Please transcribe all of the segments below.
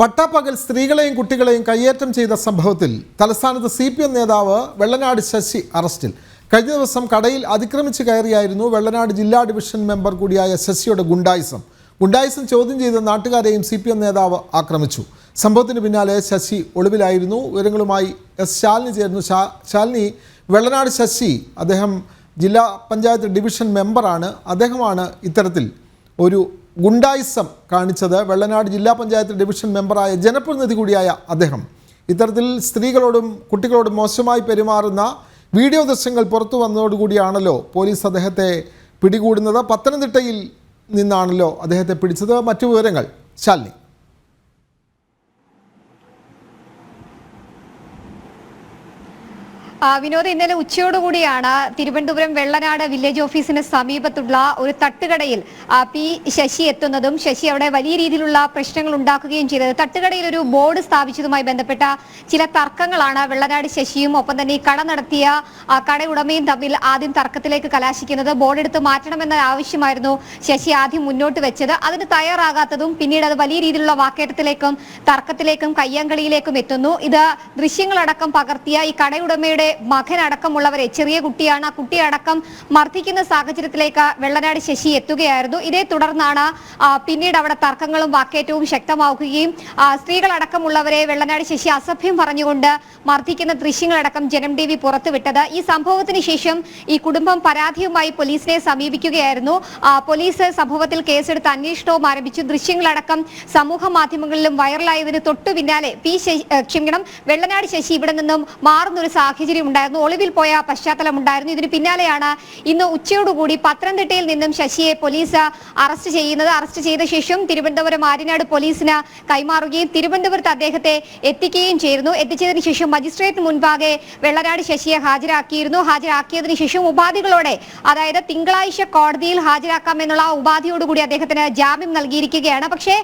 പട്ടാപ്പകൽ സ്ത്രീകളെയും കുട്ടികളെയും കയ്യേറ്റം ചെയ്ത സംഭവത്തിൽ തലസ്ഥാനത്ത് സി പി എം നേതാവ് വെള്ളനാട് ശശി അറസ്റ്റിൽ. കഴിഞ്ഞ ദിവസം കടയിൽ അതിക്രമിച്ച് കയറിയായിരുന്നു വെള്ളനാട് ജില്ലാ ഡിവിഷൻ മെമ്പർ കൂടിയായ ശശിയുടെ ഗുണ്ടായിസം. ഗുണ്ടായിസം ചോദ്യം ചെയ്ത നാട്ടുകാരെയും സി പി എം നേതാവ് ആക്രമിച്ചു. സംഭവത്തിന് പിന്നാലെ ശശി ഒളിവിലായിരുന്നു. വിവരങ്ങളുമായി എസ് ശാലിനി ചേർന്നു ശാലിനി വെള്ളനാട് ശശി അദ്ദേഹം ജില്ലാ പഞ്ചായത്ത് ഡിവിഷൻ മെമ്പറാണ്. അദ്ദേഹമാണ് ഇത്തരത്തിൽ ഒരു ഗുണ്ടായിസം കാണിച്ചത് വെള്ളനാട് ജില്ലാ പഞ്ചായത്ത് ഡിവിഷൻ മെമ്പറായ ജനപ്രതിനിധി കൂടിയായ അദ്ദേഹം. ഇത്തരത്തിൽ സ്ത്രീകളോടും കുട്ടികളോടും മോശമായി പെരുമാറുന്ന വീഡിയോ ദൃശ്യങ്ങൾ പുറത്തു വന്നതോടുകൂടിയാണല്ലോ പോലീസ് അദ്ദേഹത്തെ പിടികൂടുന്നത്. പത്തനംതിട്ടയിൽ നിന്നാണല്ലോ അദ്ദേഹത്തെ പിടിച്ചത്. മറ്റു വിവരങ്ങൾ ശാലിനി. വിനോദ് ഇന്നലെ ഉച്ചയോടുകൂടിയാണ് തിരുവനന്തപുരം വെള്ളനാട് വില്ലേജ് ഓഫീസിന് സമീപത്തുള്ള ഒരു തട്ടുകടയിൽ പി ശശി എത്തുന്നതും ശശി അവിടെ വലിയ രീതിയിലുള്ള പ്രശ്നങ്ങൾ ഉണ്ടാക്കുകയും ചെയ്തത്. തട്ടുകടയിൽ ഒരു ബോർഡ് സ്ഥാപിച്ചതുമായി ബന്ധപ്പെട്ട ചില തർക്കങ്ങളാണ് വെള്ളനാട് ശശിയും ഒപ്പം തന്നെ കട നടത്തിയ കട ഉടമയും തമ്മിൽ ആദ്യം തർക്കത്തിലേക്ക് കലാശിക്കുന്നത്. ബോർഡ് എടുത്ത് മാറ്റണമെന്ന ആവശ്യമായിരുന്നു ശശി ആദ്യം മുന്നോട്ട് വെച്ചത്. അതിന് തയ്യാറാകാത്തതും പിന്നീട് അത് വലിയ രീതിയിലുള്ള വാക്കേറ്റത്തിലേക്കും തർക്കത്തിലേക്കും കയ്യാങ്കളിയിലേക്കും എത്തുന്നു. ഇത് ദൃശ്യങ്ങളടക്കം പകർത്തിയ ഈ കടയുടമയുടെ മകനടക്കമുള്ളവരെ ചെറിയ കുട്ടിയാണ്. ആ കുട്ടി അടക്കം മർദ്ദിക്കുന്ന സാഹചര്യത്തിലേക്ക് വെള്ളനാട് ശശി എത്തുകയായിരുന്നു. ഇതേ തുടർന്നാണ് പിന്നീട് അവിടെ തർക്കങ്ങളും വാക്കേറ്റവും ശക്തമാവുകയും ആ, സ്ത്രീകളടക്കമുള്ളവരെ വെള്ളനാട് ശശി അസഭ്യം പറഞ്ഞുകൊണ്ട് മർദ്ദിക്കുന്ന ദൃശ്യങ്ങളടക്കം ജനം ടി വി പുറത്തുവിട്ടത്. ഈ സംഭവത്തിന് ശേഷം ഈ കുടുംബം പരാതിയുമായി പോലീസിനെ സമീപിക്കുകയായിരുന്നു. പോലീസ് സംഭവത്തിൽ കേസെടുത്ത് അന്വേഷണവും ആരംഭിച്ചു. ദൃശ്യങ്ങളടക്കം സമൂഹ മാധ്യമങ്ങളിലും വൈറലായതിന് തൊട്ടു പിന്നാലെ പി ക്ഷമിക്കണം വെള്ളനാട് ശശി ഇവിടെ നിന്നും മാറുന്ന ഒരു സാഹചര്യം ഉണ്ടായിരുന്നു. ഒളിവിൽ പോയ പശ്ചാത്തലം ഉണ്ടായിരുന്നു. ഇതിന് പിന്നാലെയാണ് ഇന്ന് ഉച്ചയോടുകൂടി പത്തനംതിട്ടയിൽ നിന്നും ശശിയെ പോലീസ് അറസ്റ്റ് ചെയ്യുന്നത്. അറസ്റ്റ് ചെയ്ത ശേഷം തിരുവനന്തപുരം ആര്യനാട് പോലീസിന് കൈമാറുകയും തിരുവനന്തപുരത്ത് അദ്ദേഹത്തെ എത്തിക്കുകയും ചെയ്തിരുന്നു. എത്തിച്ചതിന് ശേഷം മജിസ്ട്രേറ്റ് മുൻപാകെ വെള്ളനാട് ശശിയെ ഹാജരാക്കിയിരുന്നു. ഹാജരാക്കിയതിനു ശേഷം ഉപാധികളോടെ അതായത് തിങ്കളാഴ്ച കോടതിയിൽ ഹാജരാക്കാമെന്നുള്ള ഉപാധിയോടുകൂടി അദ്ദേഹത്തിന് ജാമ്യം നൽകിയിരിക്കുകയാണ്. പക്ഷേ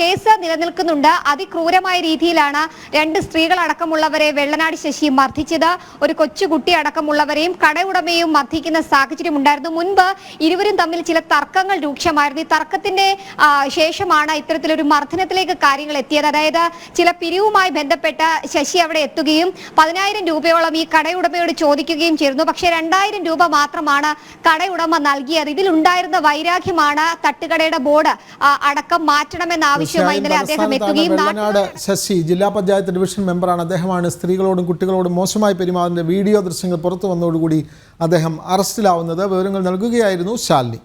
കേസ് നിലനിൽക്കുന്നുണ്ട്. അതിക്രൂരമായ രീതിയിലാണ് രണ്ട് സ്ത്രീകളടക്കമുള്ളവരെ വെള്ളനാട് ശശി മർദ്ദിച്ചത്. ഒരു കൊച്ചു കൊച്ചുകുട്ടി അടക്കമുള്ളവരെയും കടയുടമയും മർദ്ദിക്കുന്ന സാഹചര്യം ഉണ്ടായിരുന്നു. മുൻപ് ഇരുവരും തമ്മിൽ ചില തർക്കങ്ങൾ രൂക്ഷമായിരുന്നു. ഈ തർക്കത്തിന്റെ ശേഷമാണ് ഇത്തരത്തിലൊരു മർദ്ദനത്തിലേക്ക് കാര്യങ്ങൾ എത്തിയത്. അതായത് ചില പിരിവുമായി ബന്ധപ്പെട്ട ശശി അവിടെ എത്തുകയും പതിനായിരം രൂപയോളം ഈ കടയുടമയോട് ചോദിക്കുകയും ചെയ്തിരുന്നു. പക്ഷേ രണ്ടായിരം രൂപ മാത്രമാണ് കടയുടമ നൽകിയത്. ഇതിലുണ്ടായിരുന്ന വൈരാഗ്യമാണ് തട്ടുകടയുടെ ബോർഡ് അടക്കം മാറ്റണമെന്ന ആവശ്യവുമായി ഇന്നലെ അദ്ദേഹം എത്തുകയും ശശി ജില്ലാ പഞ്ചായത്ത് ഡിവിഷൻ മെമ്പറാണ്. അദ്ദേഹമാണ് സ്ത്രീകളോടും കുട്ടികളോടും മോശമായി പെരുമാറുന്ന വീഡിയോ ദൃശ്യങ്ങൾ പുറത്തു വന്നതോടുകൂടി അദ്ദേഹം അറസ്റ്റിലാവുന്നത് വിവരങ്ങൾ നൽകുകയായിരുന്നു ശാലിനി.